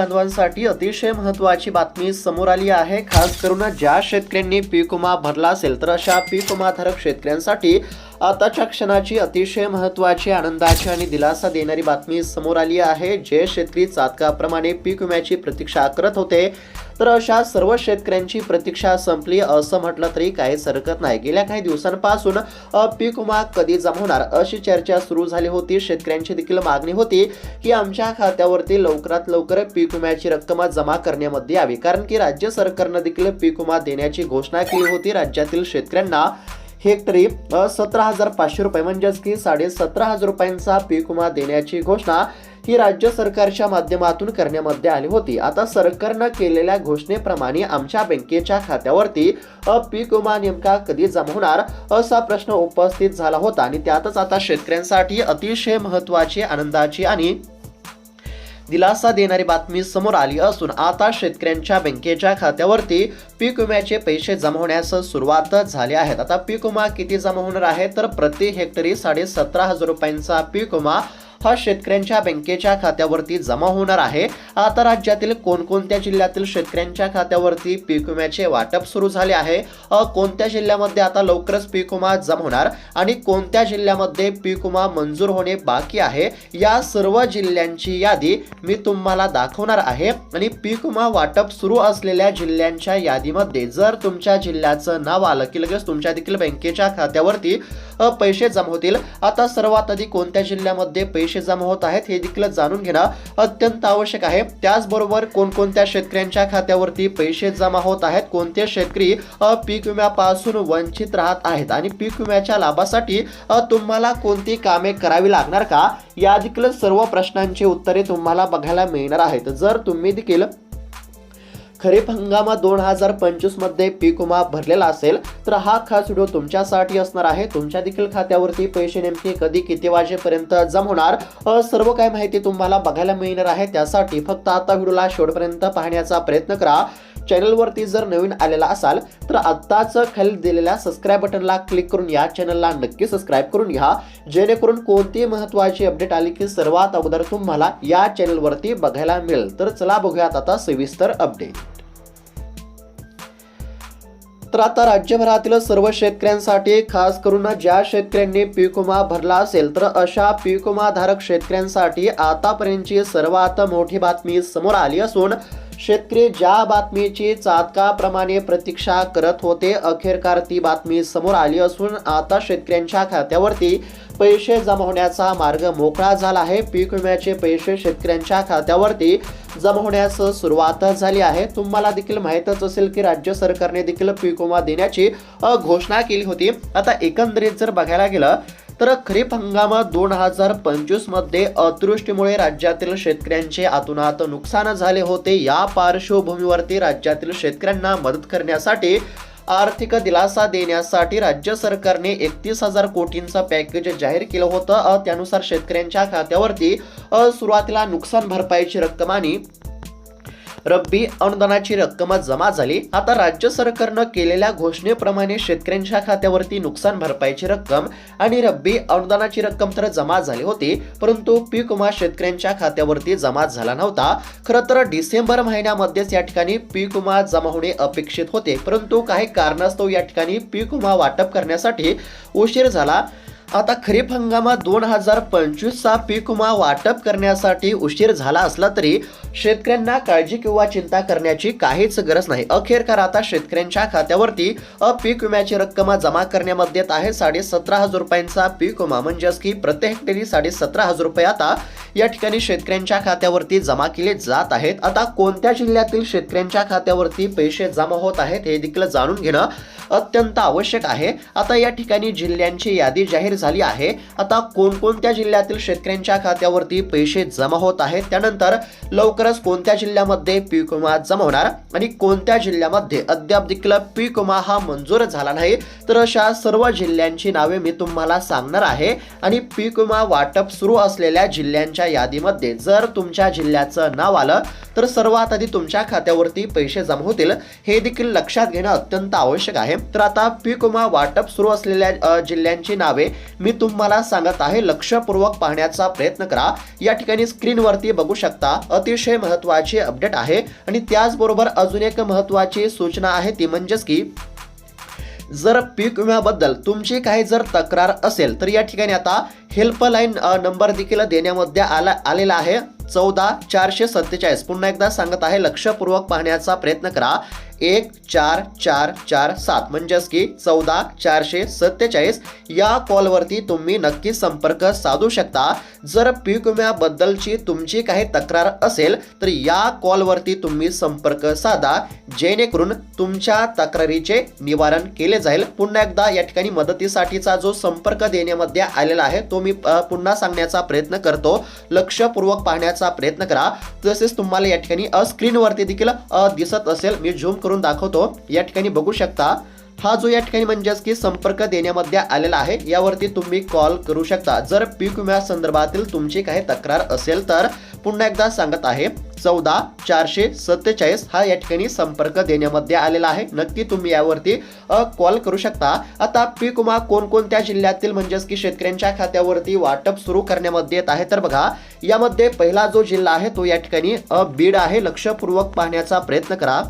बांधवांसाठी अतिशय महत्वाची बातमी समोर आली आहे. खास करून ज्या शेतकऱ्यांनी पीक विमा भरला असेल तर अशा पीक विमाधारक शेतकऱ्यांसाठी आताच्या क्षणाची अतिशय महत्वाची आनंदाची आणि दिलासा देणारी बातमी समोर आली आहे. जे शेतकरी चातकाप्रमाणे पीक विम्याची प्रतीक्षा करत होते तर अशा सर्व शेतकऱ्यांची प्रतीक्षा संपली असं म्हटलं तरी काहीच हरकत नाही. गेल्या काही दिवसांपासून पीक विमा कधी जमा होणार अशी चर्चा सुरू झाली होती. शेतकऱ्यांची देखील मागणी होती की आमच्या खात्यावरती लवकरात लवकर पीक विम्याची रक्कम जमा करण्यामध्ये यावी. कारण की राज्य सरकारनं देखील पीक विमा देण्याची घोषणा केली होती. राज्यातील शेतकऱ्यांना हेक्टरी सतरा हजार पाचशे रुपये. म्हणजेच की साडे सतरा हजार रुपयांचा पीक विमा देण्याची घोषणा ही राज्य सरकारच्या माध्यमातून करण्यामध्ये आली होती. आता सरकारनं केलेल्या घोषणेप्रमाणे आमच्या बँकेच्या खात्यावरती पीक विमा नेमका कधी जमा होणार असा प्रश्न उपस्थित झाला होता. आणि त्यातच आता शेतकऱ्यांसाठी अतिशय महत्वाची आनंदाची आणि दिलासा देणारी बातमी समोर आली असून आता शेतकऱ्यांच्या बँकेच्या खात्यावरती पीक विम्याचे पैसे जमा होण्यास सुरुवात झाली आहेत. आता पीक विमा किती जमा होणार आहे? तर प्रति हेक्टरी साडे सतरा हजार रुपयांचा पीक विमा हा शेतकऱ्यांच्या बँकेच्या खात्यावरती जमा होणार आहे. आता राज्यातील कोणकोणत्या जिल्ह्यातील शेतकऱ्यांच्या खात्यावरती पीक विम्याचे वाटप सुरू झाले आहे? कोणत्या जिल्ह्यामध्ये आता लवकरच पीक विमा जमा होणार? आणि कोणत्या जिल्ह्यामध्ये पीक विमा मंजूर होणे बाकी आहे? या सर्व जिल्ह्यांची यादी मी तुम्हाला दाखवणार आहे. आणि पीक विमा वाटप सुरू असलेल्या जिल्ह्यांच्या यादीमध्ये जर तुमच्या जिल्ह्याचं नाव आलं की लगेच तुमच्या देखील बँकेच्या खात्यावरती पैसे जमा होतील. आता सर्वात आधी कोणत्या जिल्ह्यामध्ये पैसे जमा होत आहेत हे देखील जाणून घेणं अत्यंत आवश्यक आहे. त्याचबरोबर कोणकोणत्या शेतकऱ्यांच्या खात्यावरती पैसे जमा होत आहेत कोणते शेतकरी पीक विम्यापासून वंचित राहत आहेत आणि पीक विम्याच्या लाभासाठी तुम्हाला कोणती कामे करावी लागणार का? या देखील सर्व प्रश्नांची उत्तरे तुम्हाला बघायला मिळणार आहेत. जर तुम्ही देखील खरीप हंगामात दोन हजार पंचवीसमध्ये पीक विमा भरलेला असेल तर हा खास व्हिडिओ तुमच्यासाठी असणार आहे. तुमच्या देखील खात्यावरती पैसे नेमके कधी किती वाजेपर्यंत जमा होणार सर्व काय माहिती तुम्हाला बघायला मिळणार आहे. त्यासाठी फक्त आता व्हिडिओला शेवटपर्यंत पाहण्याचा प्रयत्न करा. चॅनलवरती जर नवीन आलेला असाल तर आत्ताच खाली दिलेल्या सबस्क्राईब बटनला क्लिक करून या चॅनलला नक्की सबस्क्राईब करून घ्या. जेणेकरून कोणतीही महत्त्वाची अपडेट आली की सर्वात अगोदर तुम्हाला या चॅनलवरती बघायला मिळेल. तर चला बघूयात आता सविस्तर अपडेट तर आता राज्यभरातील सर्व शेतकऱ्यांसाठी खास करून ज्या शेतकऱ्यांनी पीक विमा भरला असेल तर अशा पीक विमाधारक शेतकऱ्यांसाठी आतापर्यंतची सर्वात मोठी बातमी समोर आली असून शेतकरी ज्या बातमीची चातकाप्रमाणे प्रतीक्षा करत होते अखेरकार ती बातमी समोर आली असून आता शेतकऱ्यांच्या खात्यावरती पैसे जमा होण्याचा मार्ग मोकळा झाला आहे. पीक विम्याचे पैसे शेतकऱ्यांच्या खात्यावरती जमा होण्यास सुरुवात झाली आहे. तुम्हाला देखील माहीतच असेल की राज्य सरकारने देखील पीक विमा देण्याची घोषणा केली होती. आता एकंदरीत जर बघायला गेलं तर खरीप हंगाम दोन हजार पंचवीसमध्ये अतृष्टीमुळे अतिवृष्टीमुळे राज्यातील शेतकऱ्यांचे आतुनात नुकसान झाले होते. या पार्श्वभूमीवरती राज्यातील शेतकऱ्यांना मदत करण्यासाठी आर्थिक दिलासा देण्यासाठी राज्य सरकारने एकतीस हजार कोटींचं पॅकेज जाहीर केलं होतं. त्यानुसार शेतकऱ्यांच्या खात्यावरती सुरुवातीला नुकसान भरपाईची रक्कम आणि रब्बी अनुदानाची रक्कम जमा झाली. आता राज्य सरकारनं केलेल्या घोषणेप्रमाणे शेतकऱ्यांच्या खात्यावरती नुकसान भरपाईची रक्कम आणि रब्बी अनुदानाची रक्कम तर जमा झाली होती परंतु पीक विमा शेतकऱ्यांच्या खात्यावरती जमा झाला नव्हता. खरं तर डिसेंबर महिन्यामध्येच या ठिकाणी पीक विमा जमा होणे अपेक्षित होते परंतु काही कारणास्तव या ठिकाणी पीक विमा वाटप करण्यासाठी उशीर झाला. आता खरीप हंगामात दोन हजार पंचवीसचा पीक विमा वाटप करण्यासाठी उशीर झाला असला तरी शेतकऱ्यांना काळजी किंवा चिंता करण्याची काहीच गरज नाही. अखेरकार आता शेतकऱ्यांच्या खात्यावरती अ, पीक विम्याची रक्कम जमा करण्यामध्ये येत आहे साडे सतरा हजार रुपयांचा पीक विमा. म्हणजेच की प्रति हेक्टरी साडे सतरा हजार रुपये आता या ठिकाणी शेतकऱ्यांच्या खात्यावरती जमा केले जात आहेत. आता कोणत्या जिल्ह्यातील शेतकऱ्यांच्या खात्यावरती पैसे जमा होत आहेत हे देखील जाणून घेणं अत्यंत आवश्यक आहे. आता या ठिकाणी जिल्ह्यांची यादी जाहीर झाली आहे. आता कोणकोणत्या जिल्ह्यातील शेतकऱ्यांच्या खात्यावरती पैसे जमा होत आहेत त्यानंतर लवकरच कोणत्या जिल्ह्यामध्ये पीक विमा जमा होणार आणि कोणत्या जिल्ह्यामध्ये अद्याप देखील पीक विमा हा मंजूर झाला नाही तर अशा सर्व जिल्ह्यांची नावे मी तुम्हाला सांगणार आहे. आणि पीक विमा वाटप सुरू असलेल्या जिल्ह्यांच्या यादीमध्ये जर तुमच्या जिल्ह्याचं नाव आलं तर सर्वात आधी तुमच्या खात्यावरती पैसे जमा होतील हे देखील लक्षात घेणं अत्यंत आवश्यक आहे. तर आता पीक विमा वाटप सुरू असलेल्या जिल्ह्यांची नावे मी तुम्हाला सांगत आहे लक्षपूर्वक पाहण्याचा प्रयत्न करा. या ठिकाणी स्क्रीनवरती बघू शकता अतिशय महत्वाची अपडेट आहे आणि त्याचबरोबर अजून एक महत्वाची सूचना आहे ती म्हणजेच की जर पीक विम्याबद्दल तुमची काही जर तक्रार असेल तर या ठिकाणी आता हेल्पलाईन नंबर देखील देण्यामध्ये आला आलेला आहे. चौदा चारशे सत्तेचाळीस. पुन्हा एकदा सांगत आहे लक्षपूर्वक पाहण्याचा प्रयत्न करा. एक चार चार चार सात. म्हणजेच की चौदा चारशे सत्तेचाळीस. या कॉलवरती तुम्ही नक्की संपर्क साधू शकता. जर पीक विम्याबद्दलची तुमची काही तक्रार असेल तर या कॉलवरती तुम्ही संपर्क साधा. जेणेकरून तुमच्या तक्रारीचे निवारण केले जाईल. पुन्हा एकदा या ठिकाणी मदतीसाठीचा जो संपर्क देण्यामध्ये आलेला आहे तो मी पुन्हा सांगण्याचा प्रयत्न करतो. लक्षपूर्वक पाहण्याचा प्रयत्न करा. तसेच तुम्हाला या ठिकाणी स्क्रीनवरती देखील अ, दिसत असेल. मी झूम करून दाखवतो. या ठिकाणी बघू शकता. हा जो या ठिकाणी म्हणजेच की संपर्क देण्यामध्ये आलेला आहे यावरती तुम्ही कॉल करू शकता. जर पीक विम्या संदर्भातील तुमची काही तक्रार असेल तर पुन्हा एकदा सांगत आहे चौदा चारशे सत्तेचाळीस हा या ठिकाणी संपर्क देण्यामध्ये आलेला आहे. नक्की तुम्ही यावरती कॉल करू शकता. आता पीक विमा कोणकोणत्या जिल्ह्यातील म्हणजेच की शेतकऱ्यांच्या खात्यावरती वाटप सुरू करण्यामध्ये येत आहे? तर बघा यामध्ये पहिला जो जिल्हा आहे तो या ठिकाणी बीड आहे. लक्षपूर्वक पाहण्याचा प्रयत्न करा.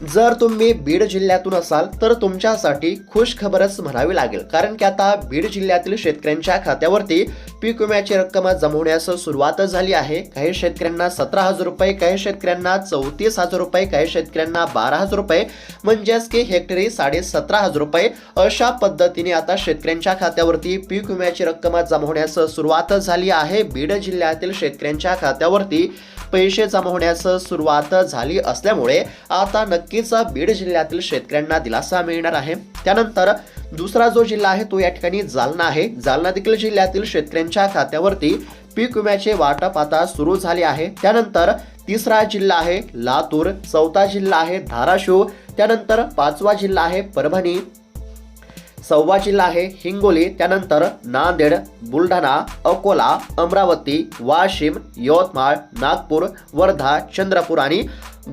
जर तुम्ही बीड जिल्ह्यातून असाल तर तुमच्यासाठी खुश खबरच म्हणावी लागेल. कारण की आता बीड जिल्ह्यातील शेतकऱ्यांच्या खात्यावरती पीक विम्याची रक्कम जमवण्यास सुरुवात झाली आहे. काही शेतकऱ्यांना सतरा हजार रुपये काही शेतकऱ्यांना चौतीस हजार रुपये काही शेतकऱ्यांना बारा हजार रुपये म्हणजेच की हेक्टरी साडे सतरा हजार रुपये अशा पद्धतीने आता शेतकऱ्यांच्या खात्यावरती पीक विम्याची रक्कम जमवण्यास सुरुवात झाली आहे. बीड जिल्ह्यातील शेतकऱ्यांच्या खात्यावरती पैसे जमा होण्यास सुरुवात झाली असल्यामुळे आता नक्कीच बीड जिल्ह्यातील शेतकऱ्यांना दिलासा मिळणार आहे. त्यानंतर दुसरा जो जिल्हा आहे तो या ठिकाणी जालना आहे. जालना देखील जिल्ह्यातील शेतकऱ्यांच्या खात्यावरती पीक विम्याचे वाटप आता सुरू झाले आहे. त्यानंतर तिसरा जिल्हा आहे लातूर चौथा जिल्हा आहे धाराशिव त्यानंतर पाचवा जिल्हा आहे परभणी सव्वा जिल्हा आहे हिंगोली त्यानंतर नांदेड बुलढाणा अकोला अमरावती वाशिम यवतमाळ नागपूर वर्धा चंद्रपूर आणि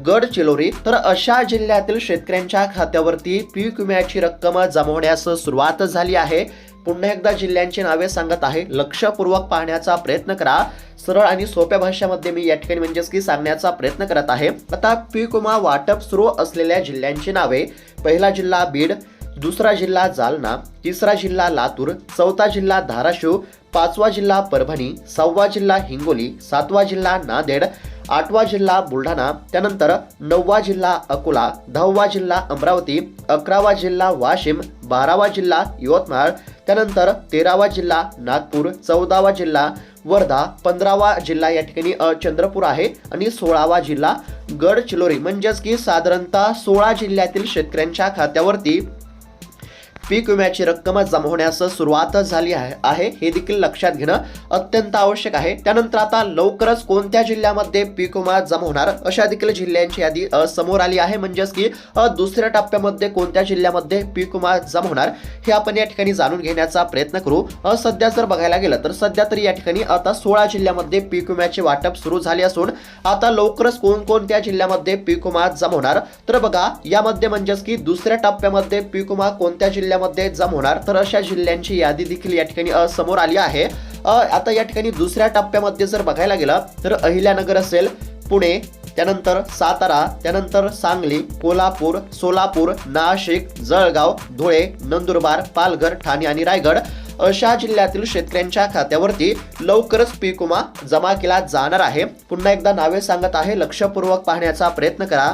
गडचिरोली. तर अशा जिल्ह्यातील शेतकऱ्यांच्या खात्यावरती पीक विम्याची रक्कम जमवण्यास सुरुवात झाली आहे. पुन्हा एकदा जिल्ह्यांची नावे सांगत आहे. लक्षपूर्वक पाहण्याचा प्रयत्न करा. सरळ आणि सोप्या भाषेमध्ये मी या ठिकाणी म्हणजेच की सांगण्याचा प्रयत्न करत आहे. आता पीक विमा वाटप सुरू असलेल्या जिल्ह्यांची नावे. पहिला जिल्हा बीड दुसरा जिल्हा जालना तिसरा जिल्हा लातूर चौथा जिल्हा धाराशिव पाचवा जिल्हा परभणी सहावा जिल्हा हिंगोली सातवा जिल्हा नांदेड आठवा जिल्हा बुलढाणा त्यानंतर नववा जिल्हा अकोला दहावा जिल्हा अमरावती अकरावा जिल्हा वाशिम बारावा जिल्हा यवतमाळ त्यानंतर तेरावा जिल्हा नागपूर चौदावा जिल्हा वर्धा पंधरावा जिल्हा या ठिकाणी चंद्रपूर आहे आणि सोळावा जिल्हा गडचिरोली. म्हणजेच की साधारणतः सोळा जिल्ह्यातील शेतकऱ्यांच्या खात्यावरती पीक विम्याची रक्कम जमा होण्यास सुरुवात झाली आहे हे देखील लक्षात घेणं अत्यंत आवश्यक आहे. त्यानंतर आता लवकरच कोणत्या जिल्ह्यामध्ये पीक विमा जमा होणार? अशा देखील जिल्ह्यांची यादी समोर आली आहे. म्हणजेच की दुसऱ्या टप्प्यामध्ये कोणत्या जिल्ह्यामध्ये पीक विमा जमा होणार? हे आपण या ठिकाणी जाणून घेण्याचा प्रयत्न करू. सध्या जर बघायला गेलं तर सध्या तरी या ठिकाणी आता सोळा जिल्ह्यामध्ये पीक विम्याचे वाटप सुरू झाले असून आता लवकरच कोणकोणत्या जिल्ह्यामध्ये पीक विमा जमा होणार? तर बघा यामध्ये म्हणजेच की दुसऱ्या टप्प्यामध्ये पीक विमा कोणत्या जिल्ह्यामध्ये जमा होणार. तर अशा जिल्ह्यांची यादी देखील या ठिकाणी समोर आली आहे. आता या ठिकाणी दुसऱ्या टप्प्यामध्ये जर बघायला गेलं तर अहिल्यानगर असेल पुणे त्यानंतर सातारा त्यानंतर सांगली कोल्हापूर सोलापूर नाशिक जळगाव धुळे नंदुरबार पालघर ठाणे आणि रायगड अशा जिल्ह्यातील शेतकऱ्यांच्या खात्यावरती लवकरच पीक विमा जमा केला जाणार आहे. पुन्हा एकदा नावे सांगत आहे लक्षपूर्वक पाहण्याचा प्रयत्न करा.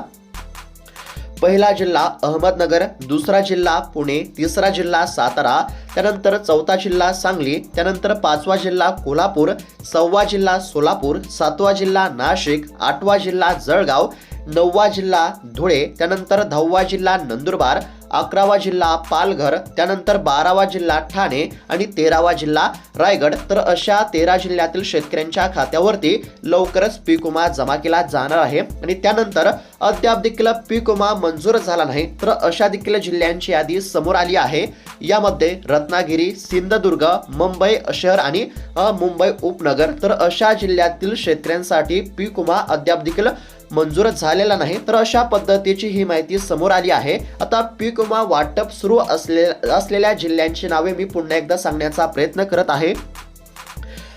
पहिला जिल्हा अहमदनगर दुसरा जिल्हा पुणे तिसरा जिल्हा सातारा त्यानंतर चौथा जिल्हा सांगली त्यानंतर पाचवा जिल्हा कोल्हापूर सहावा जिल्हा सोलापूर सातवा जिल्हा नाशिक आठवा जिल्हा जळगाव नववा जिल्हा धुळे त्यानंतर दहावा जिल्हा नंदुरबार अकरावा जिल्हा पालघर त्यानंतर बारावा जिल्हा ठाणे आणि तेरावा जिल्हा रायगड. तर अशा तेरा जिल्ह्यातील शेतकऱ्यांच्या खात्यावरती लवकरच पीक विमा जमा केला जाणार आहे आणि त्यानंतर अद्याप देखील पीक विमा मंजूर झाला नाही. तर अशा देखील जिल्ह्यांची यादी समोर आली आहे. यामध्ये रत्नागिरी सिंधुदुर्ग मुंबई शहर आणि मुंबई उपनगर. तर अशा जिल्ह्यातील शेतकऱ्यांसाठी पीक विमा अद्याप देखील मंजूर झालेला नाही तर अशा पद्धतीची ही माहिती समोर आली आहे. आता पीक विमा वाटप सुरू असले असलेल्या जिल्ह्यांची नावे मी पुन्हा एकदा सांगण्याचा प्रयत्न करत आहे.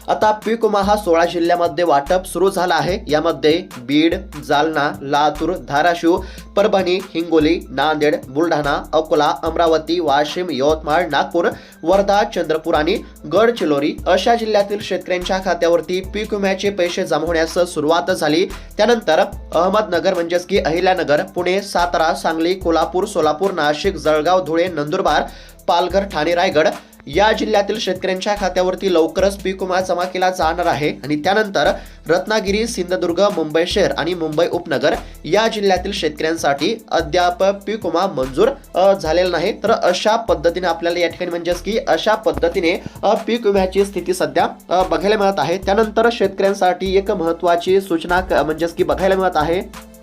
आता पीक विमा हा सोळा जिल्ह्यामध्ये वाटप सुरू झाला आहे. यामध्ये बीड जालना लातूर धाराशिव परभणी हिंगोली नांदेड बुलढाणा अकोला अमरावती वाशिम यवतमाळ नागपूर वर्धा चंद्रपूर आणि गडचिरोली अशा जिल्ह्यातील शेतकऱ्यांच्या खात्यावरती पीक विम्याचे पैसे जमा होण्यास सुरुवात झाली. त्यानंतर अहमदनगर म्हणजेच की अहिल्यानगर पुणे सातारा सांगली कोल्हापूर सोलापूर नाशिक जळगाव धुळे नंदुरबार पालघर ठाणे रायगड या जिल्ह्यातील शेतकऱ्यांच्या खात्यावरती लवकरच पीक विमा जमा केला जाणार आहे. आणि त्यानंतर रत्नागिरी सिंधुदुर्ग मुंबई शहर आणि मुंबई उपनगर या जिल्ह्यातील शेतकऱ्यांसाठी अद्याप पीक विमा मंजूर झालेला नाही. तर अशा पद्धतीने आपल्याला या ठिकाणी म्हणजेच की अशा पद्धतीने पीक विम्याची स्थिती सध्या बघायला मिळत आहे. त्यानंतर शेतकऱ्यांसाठी एक महत्वाची सूचना क- म्हणजेच की बघायला मिळत आहे.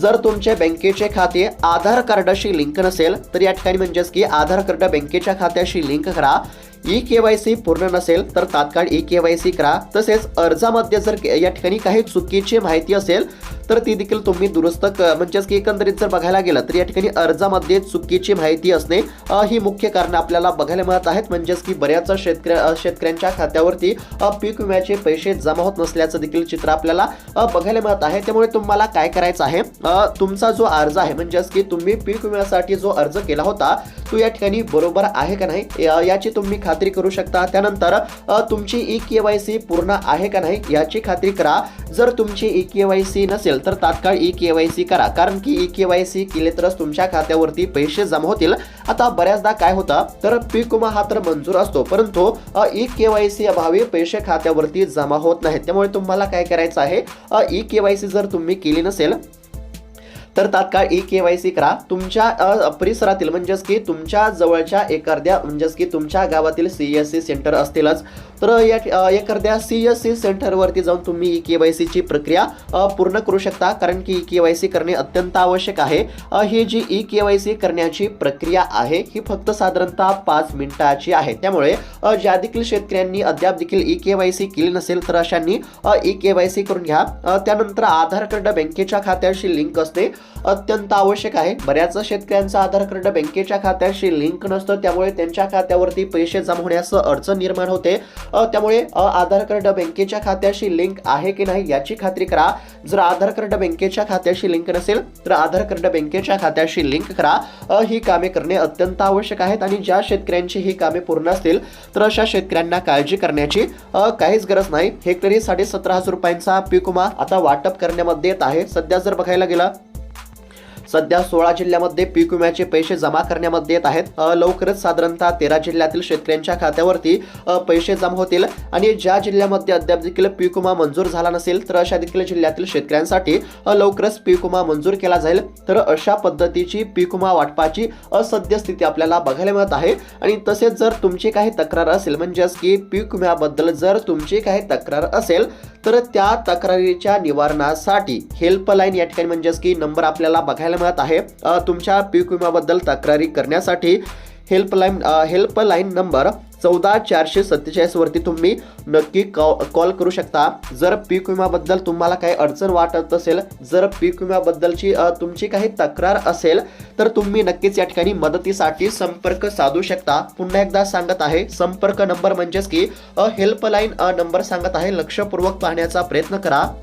जर तुमचे बँकेचे खाते आधार कार्डाशी लिंक नसेल तर या ठिकाणी म्हणजेच की आधार कार्ड बँकेच्या खात्याशी लिंक करा. ई के वाय सी पूर्ण नसेल तर तात्काळ ई के वाय सी करा. तसेच अर्जामध्ये जर या ठिकाणी काही चुकीची माहिती असेल तर ती देखील तुम्ही दुरुस्त म्हणजेच की एकंदरीत जर बघायला गेलं तर या ठिकाणी अर्जामध्ये चुकीची माहिती असणे ही मुख्य कारण आपल्याला बघायला मिळत आहेत. म्हणजेच की बऱ्याच शेतकऱ्या शेतकऱ्यांच्या खात्यावरती पीक विम्याचे पैसे जमा होत नसल्याचं देखील चित्र आपल्याला बघायला मिळत आहे. त्यामुळे तुम्हाला काय करायचं आहे? तुमचा जो अर्ज आहे म्हणजेच की तुम्ही पीक विम्यासाठी जो अर्ज केला होता तो या ठिकाणी बरोबर आहे का नाही? याची तुम्ही खात्री करू शकता. त्यानंतर तुमची ई के वाय सी पूर्ण आहे का नाही याची खात्री करा. जर तुमची ई के वाय सी नसेल तर तात्काळ ई के वाय सी करा. कारण की ई के वाय सी केले तरच तुमच्या खात्यावरती पैसे जमा होतील. आता बऱ्याचदा काय होतं तर पीक विमा हा तर मंजूर असतो. परंतु ई के वाय सी अभावी पैसे खात्यावरती जमा होत नाहीत. त्यामुळे तुम्हाला काय करायचं आहे ई के वाय सी जर तुम्ही केली नसेल तर तात्काळ ई के वाय सी करा. तुमच्या परिसरातील म्हणजेच की तुमच्या जवळच्या एखाद्या म्हणजेच की तुमच्या गावातील सी एस सी सेंटर असतीलच. तर या एखाद्या सी एस सी सेंटरवरती जाऊन तुम्ही ई के वाय सीची प्रक्रिया पूर्ण करू शकता. कारण की ई के वाय सी करणे अत्यंत आवश्यक आहे. ही जी ई के वाय सी करण्याची प्रक्रिया आहे ही फक्त साधारणतः पाच मिनिटाची आहे. त्यामुळे ज्या देखील शेतकऱ्यांनी अद्याप देखील ई के वाय सी केली नसेल तर अशांनी ई के वाय सी करून घ्या. त्यानंतर आधार कार्ड बँकेच्या खात्याशी लिंक असते अत्यंत आवश्यक आहे. बऱ्याच शेतकऱ्यांचा आधार कार्ड बँकेच्या खात्याशी लिंक नसतं त्यामुळे त्यांच्या खात्यावरती पैसे जमा होण्यास अडचण निर्माण होते. त्यामुळे आधार कार्ड बँकेच्या खात्याशी लिंक आहे की नाही याची खात्री करा. जर आधार कार्ड बँकेच्या खात्याशी लिंक नसेल तर आधार कार्ड बँकेच्या खात्याशी लिंक करा. ही कामे करणे अत्यंत आवश्यक आहेत आणि ज्या शेतकऱ्यांची ही कामे पूर्ण असतील तर अशा शेतकऱ्यांना काळजी करण्याची काहीच गरज नाही. हेक्टरी साडे सतरा हजार रुपयांचा पीक विमा आता वाटप करण्यामध्ये येत आहे. सध्या जर बघायला गेलं सध्या सोळा जिल्ह्यामध्ये पीक विम्याचे पैसे जमा करण्यामध्ये येत आहेत. लवकरच साधारणतः तेरा जिल्ह्यातील शेतकऱ्यांच्या खात्यावरती पैसे जमा होतील. आणि ज्या जिल्ह्यामध्ये अद्याप देखील पीक विमा मंजूर झाला नसेल तर अशा देखील जिल्ह्यातील शेतकऱ्यांसाठी लवकरच पीक विमा मंजूर केला जाईल. तर अशा पद्धतीची पीक विमा वाटपाची असद्यस्थिती आपल्याला बघायला मिळत आहे. आणि तसेच जर तुमची काही तक्रार असेल म्हणजेच की पीक विम्याबद्दल जर तुमची काही तक्रार असेल तर त्या तक्रारीच्या निवारणासाठी हेल्पलाईन या ठिकाणी म्हणजेच की नंबर आपल्याला बघायला मिळत आहे. तुमच्या पीक विम्याबद्दल तक्रारी करण्यासाठी हेल्पलाईन हेल्पलाईन नंबर चौदा चारशे सत्तेचाळीसवरती तुम्ही नक्की कॉ- कॉल करू शकता. जर पीक विम्याबद्दल तुम्हाला काही अडचण वाटत असेल जर पीक विम्याबद्दलची तुमची काही तक्रार असेल तर तुम्ही नक्कीच या ठिकाणी मदतीसाठी संपर्क साधू शकता. पुन्हा एकदा सांगत आहे संपर्क नंबर म्हणजेच की हेल्पलाईन नंबर सांगत आहे. लक्षपूर्वक पाहण्याचा प्रयत्न करा.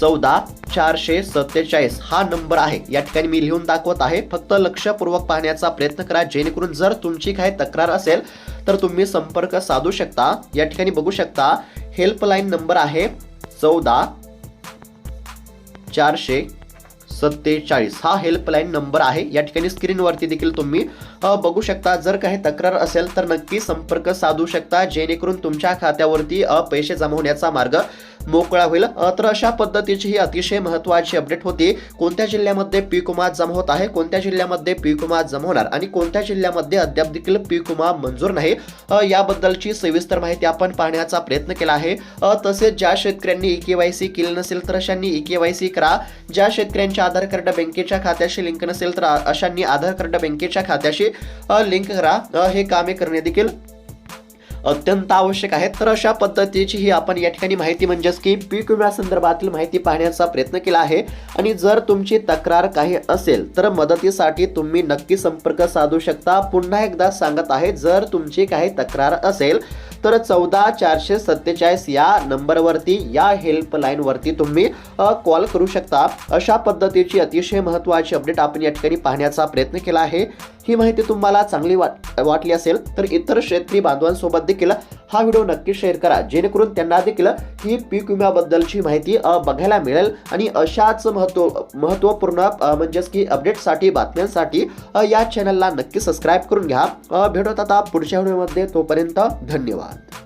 चौदा चारशे सत्तेचाळीस हा नंबर आहे. या ठिकाणी मी लिहून दाखवत आहे फक्त लक्षपूर्वक पाहण्याचा प्रयत्न करा. जेणेकरून जर तुमची काही तक्रार असेल तर तुम्ही संपर्क साधू शकता. या ठिकाणी बघू शकता हेल्पलाईन नंबर आहे चौदा चारशे सत्तेचाळीस हा हेल्पलाईन नंबर आहे. या ठिकाणी स्क्रीनवरती देखील तुम्ही बघू शकता. जर काही तक्रार असेल तर नक्की संपर्क साधू शकता. जेणेकरून तुमच्या खात्यावरती पैसे जमा होण्याचा मार्ग मोकळा होईल. तर अशा पद्धतीची ही अतिशय महत्त्वाची अपडेट होती. कोणत्या जिल्ह्यामध्ये पीक विमा जमा होत आहे? कोणत्या जिल्ह्यामध्ये पीक विमा जमा होणार? आणि कोणत्या जिल्ह्यामध्ये अद्याप देखील पीक विमा मंजूर नाही? याबद्दलची सविस्तर माहिती आपण पाहण्याचा प्रयत्न केला आहे. तसेच ज्या शेतकऱ्यांनी ई के वाय सी केली नसेल तर अशांनी ई के वाय सी करा. ज्या शेतकऱ्यांच्या आधार कार्ड बँकेच्या खात्याशी लिंक नसेल तर अशांनी आधार कार्ड बँकेच्या खात्याशी लिंक करा. हे कामे करणे देखील अत्यंत आवश्यक आहेत. तर अशा पद्धतीची ही आपण या ठिकाणी माहिती म्हणजेच की पीक विम्यासंदर्भातील माहिती पाहण्याचा प्रयत्न केला आहे. आणि जर तुमची तक्रार काही असेल तर मदतीसाठी तुम्ही नक्की संपर्क साधू शकता. पुन्हा एकदा सांगत आहे जर तुमची काही तक्रार असेल तर चौदा चारशे सत्तेचाळीस या नंबरवरती या हेल्पलाईनवरती तुम्ही कॉल करू शकता. अशा पद्धतीची अतिशय महत्त्वाची अपडेट आपण या ठिकाणी पाहण्याचा प्रयत्न केला आहे. ही माहिती तुम्हाला चांगली वाट वाटली असेल तर इतर शेतकरी बांधवांसोबत देखील हा व्हिडिओ नक्की शेअर करा. जेणेकरून त्यांना देखील ही पीक विम्याबद्दलची माहिती बघायला मिळेल आणि अशाच महत्त्व महत्त्वपूर्ण म्हणजेच की अपडेटसाठी बातम्यांसाठी या चॅनलला नक्की सबस्क्राईब करून घ्या. भेटत आता पुढच्या व्हिडिओमध्ये. तोपर्यंत धन्यवाद.